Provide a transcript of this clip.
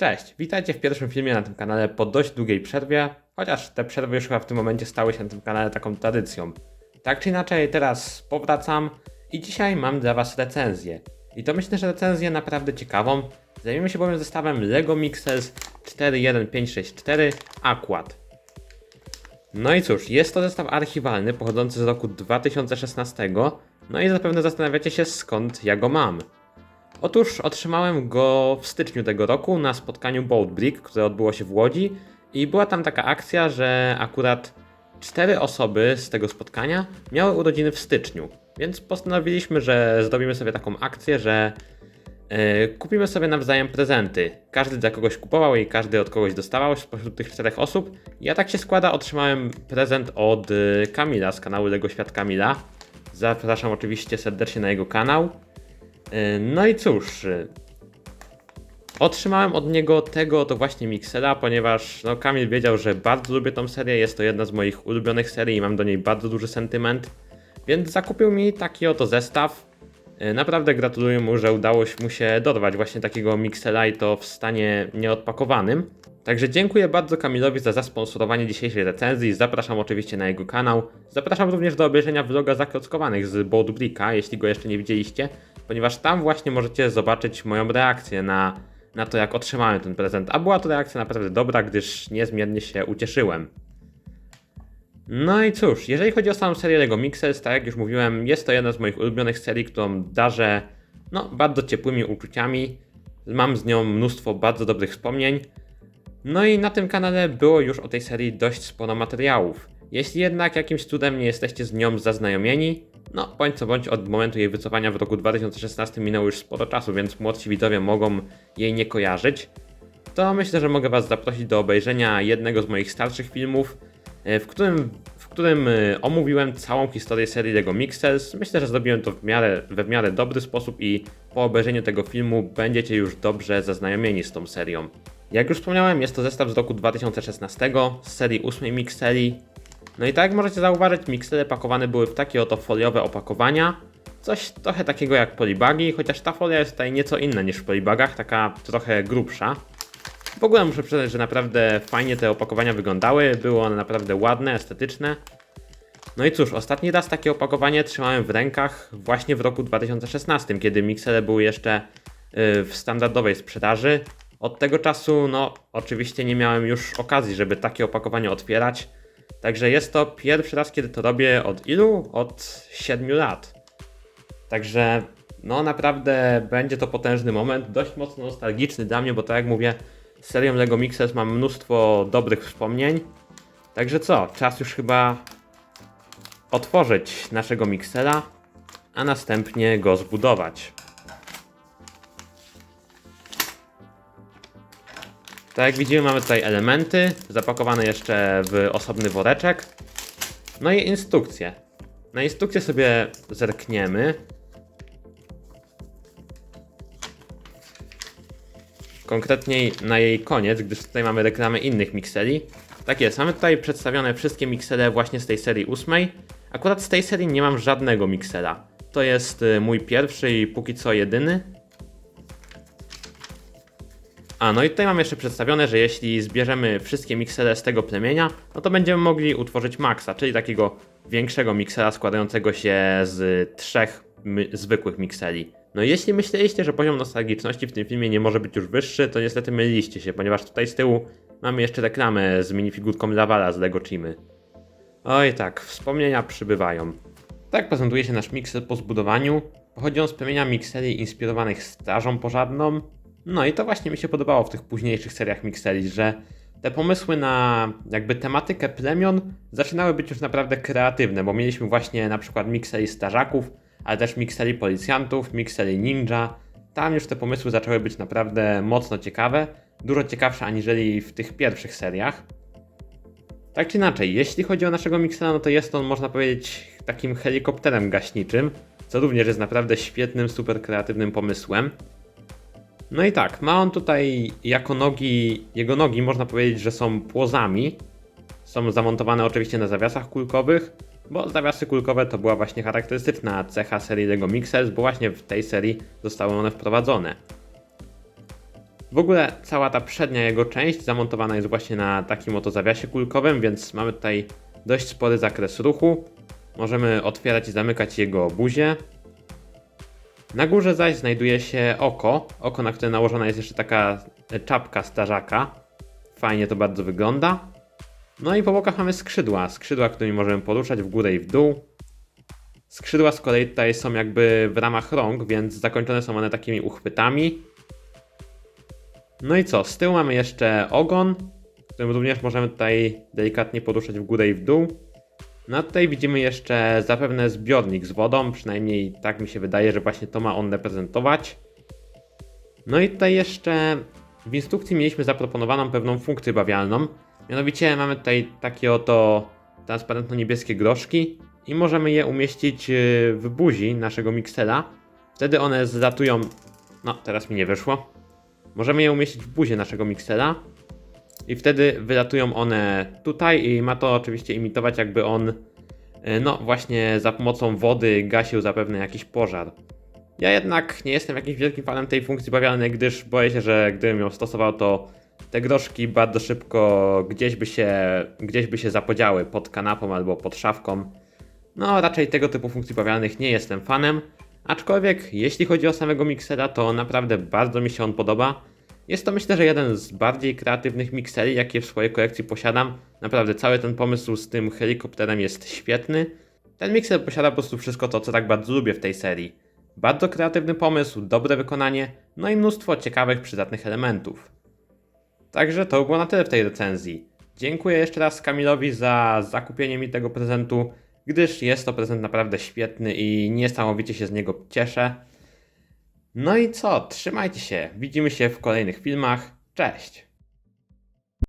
Cześć, witajcie w pierwszym filmie na tym kanale po dość długiej przerwie, chociaż te przerwy już chyba w tym momencie stały się na tym kanale taką tradycją. Tak czy inaczej, teraz powracam i dzisiaj mam dla Was recenzję. I to myślę, że recenzję naprawdę ciekawą. Zajmiemy się bowiem zestawem LEGO Mixels 41564 Aquad. No i cóż, jest to zestaw archiwalny pochodzący z roku 2016. No i zapewne zastanawiacie się skąd ja go mam. Otóż otrzymałem go w styczniu tego roku na spotkaniu Boat Brick, które odbyło się w Łodzi i była tam taka akcja, że akurat cztery osoby z tego spotkania miały urodziny w styczniu. Więc postanowiliśmy, że zrobimy sobie taką akcję, że yy, kupimy sobie nawzajem prezenty. Każdy dla kogoś kupował i każdy od kogoś dostawał spośród tych czterech osób. Ja tak się składa, otrzymałem prezent od yy, Kamila z kanału Lego Świat Kamila. Zapraszam oczywiście serdecznie na jego kanał. Yy, No i cóż, yy, otrzymałem od niego tego to właśnie Mixela, ponieważ no, Kamil wiedział, że bardzo lubię tą serię, jest to jedna z moich ulubionych serii i mam do niej bardzo duży sentyment, więc zakupił mi taki oto zestaw. Yy, Naprawdę gratuluję mu, że udało mu się dorwać właśnie takiego Mixela i to w stanie nieodpakowanym. Także dziękuję bardzo Kamilowi za zasponsorowanie dzisiejszej recenzji. Zapraszam oczywiście na jego kanał. Zapraszam również do obejrzenia vloga zaklockowanych z Boat Bricka, jeśli go jeszcze nie widzieliście, ponieważ tam właśnie możecie zobaczyć moją reakcję na, na to, jak otrzymałem ten prezent. A była to reakcja naprawdę dobra, gdyż niezmiernie się ucieszyłem. No i cóż, jeżeli chodzi o samą serię LEGO Mixers, tak jak już mówiłem, jest to jedna z moich ulubionych serii, którą darzę no, bardzo ciepłymi uczuciami. Mam z nią mnóstwo bardzo dobrych wspomnień. No i na tym kanale było już o tej serii dość sporo materiałów. Jeśli jednak jakimś cudem nie jesteście z nią zaznajomieni, no bądź co bądź od momentu jej wycofania w roku 2016 minęło już sporo czasu, więc młodsi widzowie mogą jej nie kojarzyć, to myślę, że mogę Was zaprosić do obejrzenia jednego z moich starszych filmów, e, w którym, którym e, omówiłem całą historię serii LEGO Mixers. Myślę, że zrobiłem to w miarę, we w miarę dobry sposób i po obejrzeniu tego filmu będziecie już dobrze zaznajomieni z tą serią. Jak już wspomniałem, jest to zestaw z roku 2016 z serii 8 Mixeli. No i tak jak możecie zauważyć, miksele pakowane były w takie oto foliowe opakowania. Coś trochę takiego jak polibagi, chociaż ta folia jest tutaj nieco inna niż w polibagach, taka trochę grubsza. W ogóle muszę przyznać, że naprawdę fajnie te opakowania wyglądały, były one naprawdę ładne, estetyczne. No i cóż, ostatni raz takie opakowanie trzymałem w rękach właśnie w roku 2016, kiedy miksele były jeszcze yy, w standardowej sprzedaży. Od tego czasu, no, oczywiście nie miałem już okazji, żeby takie opakowanie otwierać. Także jest to pierwszy raz, kiedy to robię od ilu? Od 7 lat. Także, no, naprawdę będzie to potężny moment, dość mocno nostalgiczny dla mnie, bo tak jak mówię, z serią LEGO Mixers mam mnóstwo dobrych wspomnień. Także co, czas już chyba otworzyć naszego Mixela, a następnie go zbudować. Tak jak widzimy mamy tutaj elementy, zapakowane jeszcze w osobny woreczek. No i instrukcje. Na instrukcję sobie zerkniemy. Konkretniej na jej koniec, gdyż tutaj mamy reklamę innych mikseli. Tak jest, mamy tutaj przedstawione wszystkie miksele właśnie z tej serii ósmej. Akurat z tej serii nie mam żadnego miksela. To jest y, mój pierwszy i póki co jedyny. A, no i tutaj mam jeszcze przedstawione, że jeśli zbierzemy wszystkie miksele z tego plemienia, no to będziemy mogli utworzyć maxa, czyli takiego większego miksela składającego się z trzech zwykłych mikseli. No jeśli myśleliście, że poziom nostalgiczności w tym filmie nie może być już wyższy, to niestety myliliście się, ponieważ tutaj z tyłu mamy jeszcze reklamę z minifigurką Lawala z Lego Chimy. Oj tak, wspomnienia przybywają. Tak prezentuje się nasz miksel po zbudowaniu. Pochodzi on z plemienia mikseli inspirowanych Strażą Pożarną. No i to właśnie mi się podobało w tych późniejszych seriach mikseli, że te pomysły na jakby tematykę plemion zaczynały być już naprawdę kreatywne, bo mieliśmy właśnie na przykład mikseli strażaków, ale też mikseli policjantów, mikseli ninja. Tam już te pomysły zaczęły być naprawdę mocno ciekawe, dużo ciekawsze aniżeli w tych pierwszych seriach. Tak czy inaczej, jeśli chodzi o naszego miksela, no to jest on, można powiedzieć, takim helikopterem gaśniczym, co również jest naprawdę świetnym, super kreatywnym pomysłem. No i tak, ma on tutaj jako nogi, jego nogi można powiedzieć, że są płozami. Są zamontowane oczywiście na zawiasach kulkowych, bo zawiasy kulkowe to była właśnie charakterystyczna cecha serii LEGO Mixers, bo właśnie w tej serii zostały one wprowadzone. W ogóle cała ta przednia jego część zamontowana jest właśnie na takim oto zawiasie kulkowym, więc mamy tutaj dość spory zakres ruchu. Możemy otwierać i zamykać jego buzię. Na górze zaś znajduje się oko, oko na które nałożona jest jeszcze taka czapka strażaka. Fajnie to bardzo wygląda. No i po bokach mamy skrzydła, skrzydła, którymi możemy poruszać w górę i w dół. Skrzydła z kolei tutaj są jakby w ramach rąk, więc zakończone są one takimi uchwytami. No i co, z tyłu mamy jeszcze ogon, którym również możemy tutaj delikatnie poruszać w górę i w dół. No a tutaj widzimy jeszcze zapewne zbiornik z wodą, przynajmniej tak mi się wydaje, że właśnie to ma on reprezentować. No i tutaj jeszcze w instrukcji mieliśmy zaproponowaną pewną funkcję bawialną. Mianowicie mamy tutaj takie oto transparentno-niebieskie groszki i możemy je umieścić yy, w buzi naszego miksela. Wtedy one zlatują. No, teraz mi nie wyszło. Możemy je umieścić w buzie naszego miksela i wtedy wylatują one tutaj i ma to oczywiście imitować jakby on yy, no właśnie za pomocą wody gasił zapewne jakiś pożar. Ja jednak nie jestem jakimś wielkim fanem tej funkcji bawialnej, gdyż boję się, że gdybym ją stosował, to te groszki bardzo szybko gdzieś by się, gdzieś by się zapodziały pod kanapą albo pod szafką. No, raczej tego typu funkcji bawialnych nie jestem fanem, aczkolwiek jeśli chodzi o samego miksera, to naprawdę bardzo mi się on podoba. Jest to myślę, że jeden z bardziej kreatywnych mikseri, jakie w swojej kolekcji posiadam. Naprawdę cały ten pomysł z tym helikopterem jest świetny. Ten mikser posiada po prostu wszystko to, co tak bardzo lubię w tej serii. Bardzo kreatywny pomysł, dobre wykonanie, no i mnóstwo ciekawych, przydatnych elementów. Także to było na tyle w tej recenzji. Dziękuję jeszcze raz Kamilowi za zakupienie mi tego prezentu, gdyż jest to prezent naprawdę świetny i niesamowicie się z niego cieszę. No i co, trzymajcie się, widzimy się w kolejnych filmach. Cześć!